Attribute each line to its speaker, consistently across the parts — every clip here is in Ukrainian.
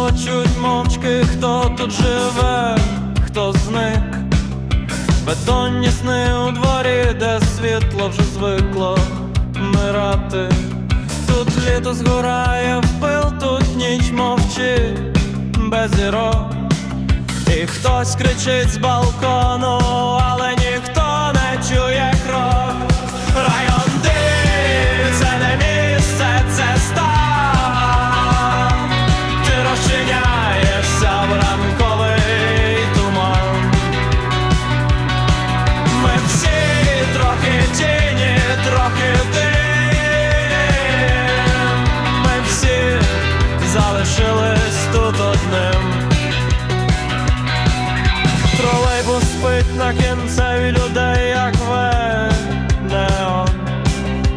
Speaker 1: плачуть мовчки, хто тут живе, хто зник. Бетонні сни у дворі, де світло вже звикло мирати. Тут літо згорає в пил, тут ніч мовчить без зірок. І хтось кричить з балкону, але Спить на кінцеві людей, як неон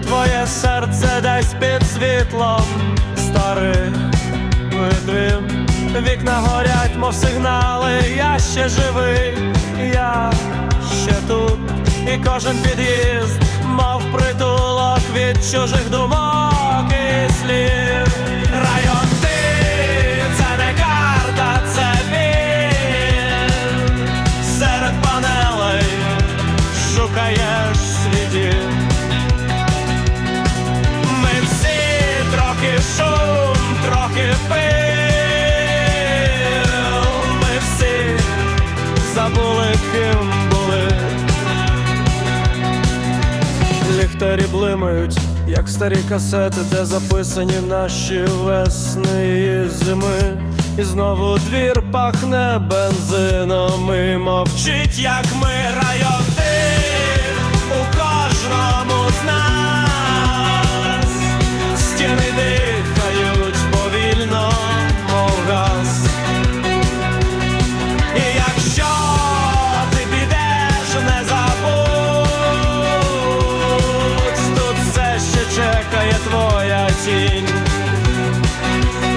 Speaker 1: Твоє серце десь під світлом старих видвів Вікна горять, мов сигнали, я ще живий, я ще тут, і кожен під'їзд, мов притулок від чужих думок ким були. Ліхтарі блимають, як старі касети, де записані наші весни і зими. І знову двір пахне бензином і мовчить, як ми район осінь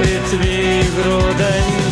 Speaker 1: і твій грудень.